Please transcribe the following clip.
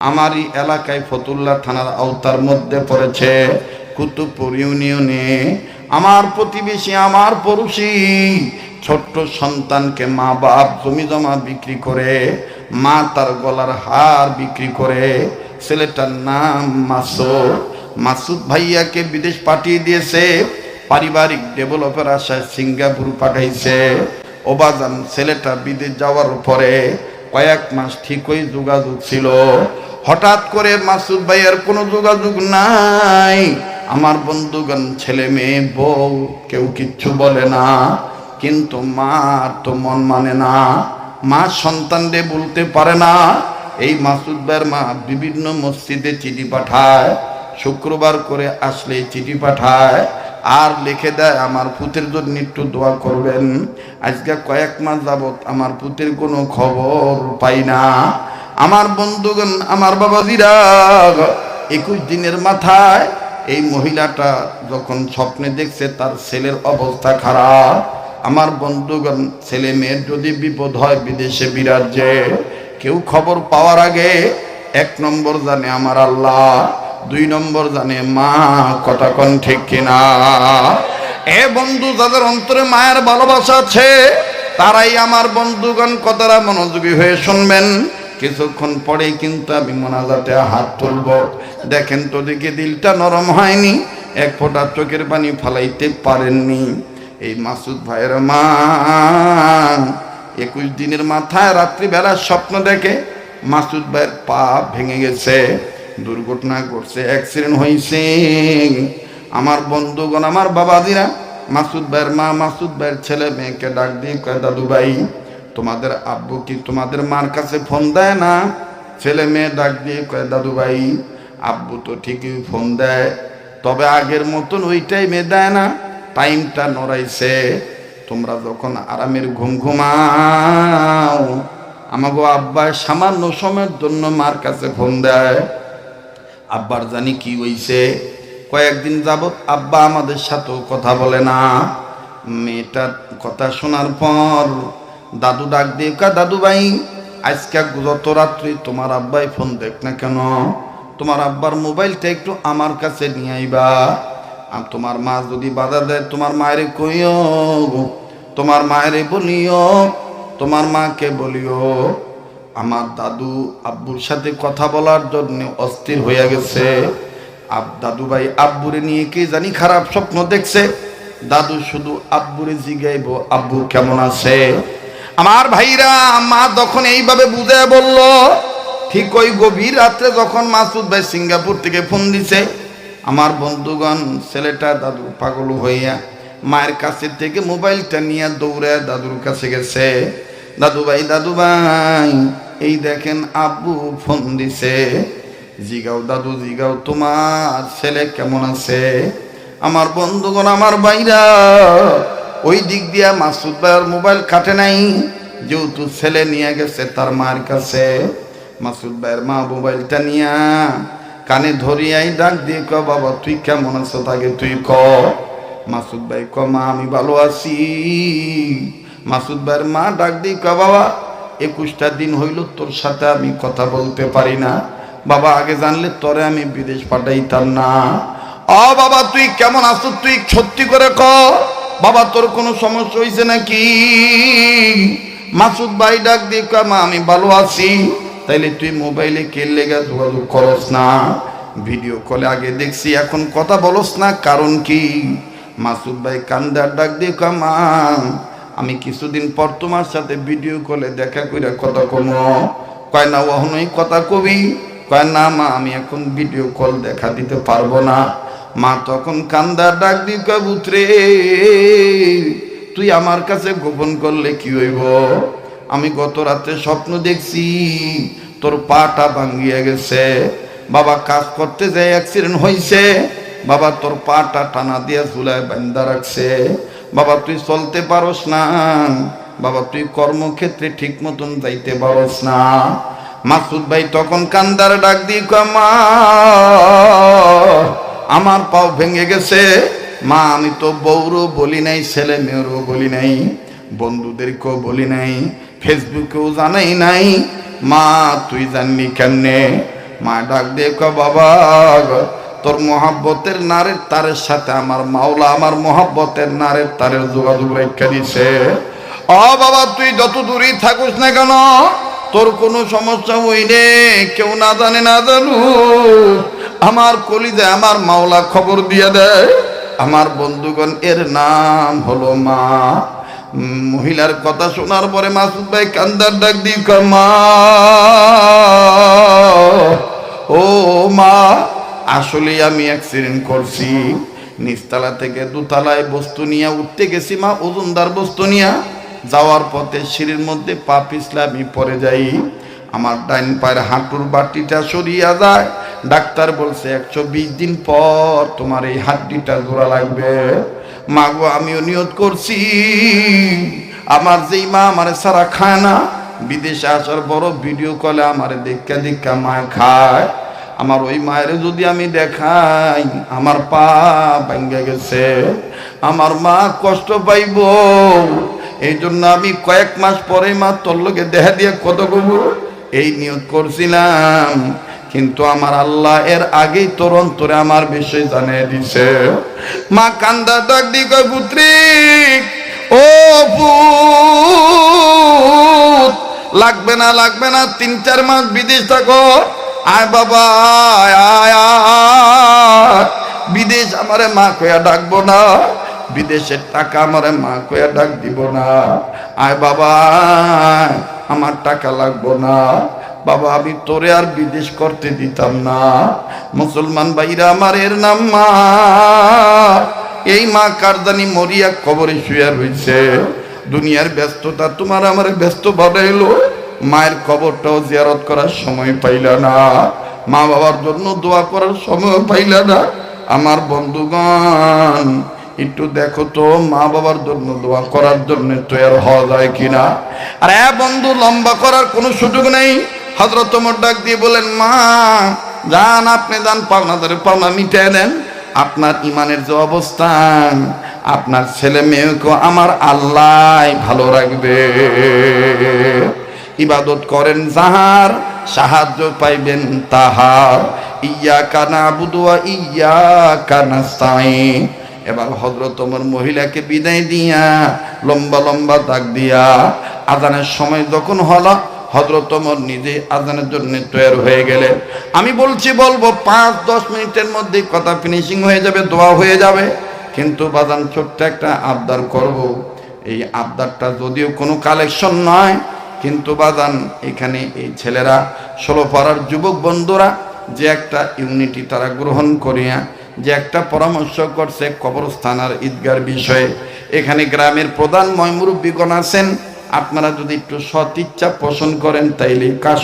আমারই এলাকায় ফতুল্লা থানার আওতার মধ্যে পড়েছে কুতুবপুর ইউনিয়নে। আমার প্রতিবেশী, আমার পড়োশি, ছোট্ট সন্তানকে মা বাপ জমি জমা বিক্রি করে, মা তার গলার হার বিক্রি করে, ছেলেটার নাম মাসুদ। মাসুদ ভাইয়াকে বিদেশ পাঠিয়ে দিয়েছে, পারিবারিক ডেভেলপের আশায় সিঙ্গাপুর পাঠাইছে। ওবাজান ছেলেটা বিদেশ যাওয়ার পরে কয়েক মাস ঠিকই যোগাযোগ ছিল। হঠাৎ করে মাসুদ ভাইয়ের কোনো যোগাযোগ নাই। আমার বন্ধুগণ, ছেলে মেয়ে, বউ, কেউ কিচ্ছু বলে না। কিন্তু মার তো মন মানে না। মা সন্তান সন্তানরে বলতে পারে না। এই মাসুদ ভাইয়ের মা বিভিন্ন মসজিদে চিঠি পাঠায়, শুক্রবার করে আসলে চিঠি পাঠায়, আর লিখে দেয়, আমার পুতের জন্য একটু দোয়া করবেন। আজকে কয়েক মাস যাবত আমার পুতের কোনো খবর পাই না। আমার বন্ধুগণ, আমার বাবা বাবাজিরা, একুশ দিনের মাথায় এই মহিলাটা যখন স্বপ্নে দেখছে, তার ছেলের অবস্থা খারাপ। আমার বন্ধুগণ, ছেলে মেয়ের যদি বিপদ হয়, বিদেশে বিরাজ্যে কেউ খবর পাওয়ার আগে এক নম্বর জানে আমার আল্লাহ, দুই নম্বর জানে মা, কথা কন ঠিক কিনা। এ বন্ধু, যাদের অন্তরে মায়ের ভালোবাসা আছে, তারাই আমার বন্ধুগণ কথাটা মনোযোগী হয়ে শুনবেন। কিছুক্ষণ পরে কিন্তু আমি মোনাজাতে হাত তুলব। দেখেন তো দেখে দিলটা নরম হয়নি, এক ফোঁটা চোখের পানি ফালাইতে পারেননি। এই মাসুদ ভাইয়ের মা, একুশ দিনের মাথায় রাত্রিবেলা স্বপ্ন দেখে মাসুদ ভাইয়ের পা ভেঙে গেছে, দুর্ঘটনা ঘটছে অ্যাক্সিডেন্ট হয়েছে আমার বন্ধুগণ, আমার বাবাদিরা মাসুদ ভাইয়ের মা, মাসুদ ভাইয়ের ছেলে মেয়েকে ডাক দিয়ে দাদু ভাই তোমাদের আব্বু কি তোমাদের মার কাছে ফোন দেয় না? ছেলে মেয়ে ডাক দিয়ে কয়, দাদু ভাই, আব্বু তো ঠিকই ফোন দেয়, তবে আগের মতন ওই টাইমে দেয় না। টাইমটা নড়াইছে। তোমরা যখন আরামের ঘুম ঘুমাও, আমাগো আব্বা সামান্য সময়ের জন্য মার কাছে ফোন দেয়। আব্বার জানি কি হইছে। কয়েকদিন যাবৎ আব্বা আমাদের সাথেও কথা বলে না। মেয়েটার কথা শোনার পর দাদু ডাক দিয়ে, কা দাদু ভাই, আজকে যত রাত্রি তোমার আব্বাই ফোন দেখ না কেন? তোমার আব্বার মোবাইলটা একটু আমার কাছে নিয়ে আইবা। আর তোমার মা যদি বাধা দেয়, তোমার মায়ের কইও তোমার মায়ের বলিও, তোমার মাকে বলিও। আমার দাদু আব্বুর সাথে কথা বলার জন্য অস্থির হয়ে গেছে। আব, দাদু ভাই আব্বুরে নিয়ে কে জানি খারাপ স্বপ্ন দেখছে। দাদু শুধু আব্বুরে জিগাইব, আব্বু কেমন আছে? আমার ভাইরা, মা তখন এইভাবে বুঝে বলল, ঠিক ওই গভীর রাত্রে যখন মাসুদ ভাই সিঙ্গাপুর থেকে ফোন দিছে, আমার বন্ধুগণ, ছেলেটা দাদু পাগল হইয়া মায়ের কাছে থেকে মোবাইলটা নিয়ে দৌড়ে দাদুর কাছে গেছে। দাদু ভাই দাদু ভাই, এই দেখেন আব্বু ফোন দিছে। জিগাও দাদু, জিগাও, তোমার ছেলে কেমন আছে? আমার বন্ধুগণ, আমার বাইরা ওই দিক দিয়া মাসুদ ভাইয়ের মোবাইল কাটে নাই, যেহেতু ছেলে নিয়ে গেছে তার মার কাছে। মাসুদ ভাইয়ের মা মোবাইলটা নিয়া কানে ধরিয়াই ডাক দিয়ে ক বাবা, তুই কেমন আছো তাকে তুই ক? মাসুদ ভাই ক মা, আমি ভালো আছি। মাসুদ ভাইয়ের মা ডাক দিয়ে ক বাবা, একুশটা দিন হইল তোর সাথে আমি কথা বলতে পারি না। বাবা, আগে জানলে তোরে আমি বিদেশ পাঠাইতাম না। অ বাবা, তুই কেমন আছো, তুই সত্যি করে ক। বাবা, তোর কোনো সমস্যা হয়েছে নাকি? মাসুদ ভাই ডাক দিয়ে মা, আমি ভালো আছি। তাইলে তুই মোবাইলে কে লেগে যোগাযোগ করস না? ভিডিও কলে আগে দেখছি, এখন কথা বলস না, কারণ কি? মাসুদ ভাই কান্দার ডাক দিয়ে মা, আমি কিছুদিন পর তোমার সাথে ভিডিও কলে দেখা কইরা কথা কমো। কয়, না, ওহনই কথা কবি। কয়, না, মা, আমি এখন ভিডিও কল দেখা দিতে পারব না। মা তখন কান্দার ডাক দি, কয় বুতরে তুই আমার কাছে গোপন করলে কি হইব? আমি গত রাতে স্বপ্ন দেখছি, তোর পাটা ভাঙ্গিয়া গেছে। বাবা কাজ করতে যাই অ্যাক্সিডেন্ট হয়েছে বাবা তোর পাটা টানা দিয়ে ঝুলায় বান্দা রাখছে। বাবা তুই চলতে পারস না। বাবা তুই কর্মক্ষেত্রে ঠিক মতন যাইতে পারস না। মাসুদ ভাই তখন কান্দার ডাক দিয়ে মা আমার পাও ভেঙে গেছে। মা, আমি তো বউরও বলি নাই, ছেলে মেয়েরও বলি নাই, বন্ধুদেরকেও বলি নাই, ফেসবুকেও জানাই নাই। মা, তুই জাননি কেমনে? মা ডাক দিয়ে কয়, বাবা, তোর মহাব্বতের নারের তারের সাথে আমার মাওলা আমার মহাব্বতের নারের তারের যোগাযোগ রেখা দিছে। অ বাবা, তুই যত দূরেই থাকুস না কেন, তোর কোনো সমস্যা হইলে কেউ না জানে, না জানু আমার কলিজা, আমার মাওলা খবর দিয়ে দেয়। আমার বন্ধুগণ, এর নাম হলো মা। মহিলার কথা শোনার পরে মাসুদ ভাই কান্দার ডাক দি মা। ও মা আসলে আমি অ্যাক্সিডেন্ট করছি। নিচতলা থেকে দুতলায় বস্তু নিয়ে উঠতে গেছি মা, ওজনদার বস্তু নিয়ে। যাওয়ার পথে সিঁড়ির মধ্যে পা পিছলে আমি পড়ে যাই। আমার ডাইন পায়ের হাঁটুর বাটিটা সরিয়া যায়। ডাক্তার বলছে, একশো বিশ দিন পর তোমার এই হাড্ডিটা জোড়া লাগবে। মাগো, আমিও নিয়ত করছি। আমার যেই মা আমার সারা খায় না, বিদেশে আসার বড় ভিডিও কলে আমার দেখা দেখা মা খায়। আমার ওই মায়ের যদি আমি দেখাই, আমার পা ভেঙে গেছে। আমার মা কষ্ট পাইব। এই জন্য আমি কয়েক মাস পরে মা তোর লোকে দেখা দিয়ে কত কবু এই নিয়োগ করছিলাম। কিন্তু আমার আল্লাহ এর আগেই তোর অন্তরে আমার বিষয় জানিয়ে দিছে মা কান্দা ডাক দি কয়, পুত্রী, ও লাগবে না লাগবে না, তিন, চার মাস বিদেশ থাকো আয় বাবা, আয় আয়। বিদেশ আমারে মা কয়া ডাকবো না, বিদেশের টাকা আমারে মা কয়া ডাক দিব না আয় বাবা। আমার টাকা লাগবো না বাবা, আমি তোরে আর বিদেশ করতে দিতাম না। মুসলমান ভাইরা, আমার এর নাম মা। এই মা কারদানি মরিয়া কবরে শুয়ে রয়েছে দুনিয়ার ব্যস্ততা তোমার আমার ব্যস্ত বানাইলো মায়ের কবরটাও জিয়ারত করার সময় পাইলা না। মা বাবার জন্য দোয়া করার সময় পাইলা না। আমার বন্ধুগণ, একটু দেখো তো, মা বাবার জন্য দোয়া করার জন্য তৈরি হওয়া যায় কিনা? আর হ্যাঁ বন্ধু, লম্বা করার কোনো সুযোগ নেই। হজরত ওমর ডাক দিয়ে বলেন, মা, যান আপনি যান পাওনাদারে পাওনা মিটিয়ে দেন। আপনার ইমানের যে অবস্থান, আপনার ছেলে মেয়েকে আমার আল্লাহ ভালো রাখবে। ইবাদত করেন যাহার, সাহায্য পাইবেন তাহার। ইয়া কানা বুদুয়া ইয়া কানা সাই এবার হজরত তোমার মহিলাকে বিদায় দিয়া, লম্বা লম্বা দাগ দিয়া, আজানের সময় যখন হলো হজরত ওমর নিজে আজানের জন্য তৈরি হয়ে গেলে। আমি বলছি, বলব, পাঁচ, দশ মিনিটের মধ্যে কথা ফিনিশিং হয়ে যাবে, দোয়া হয়ে যাবে। কিন্তু বাজান, ছোট্ট একটা আবদার করব। এই আবদারটা যদিও কোনো কালেকশন নয়, কিন্তু বাদান এখানে এই ছেলেরা, ষোলো পাড়ার যুবক বন্ধুরা, যে একটা ইউনিটি তারা গ্রহণ করিয়া, যে একটা পরামর্শ করছে কবরস্থান আর ঈদগার বিষয়ে। এখানে গ্রামের প্রধান ময়মুরব্বীগণ আছেন আপনারা যদি একটু সৎ ইচ্ছা পোষণ করেন তাইলে কাজ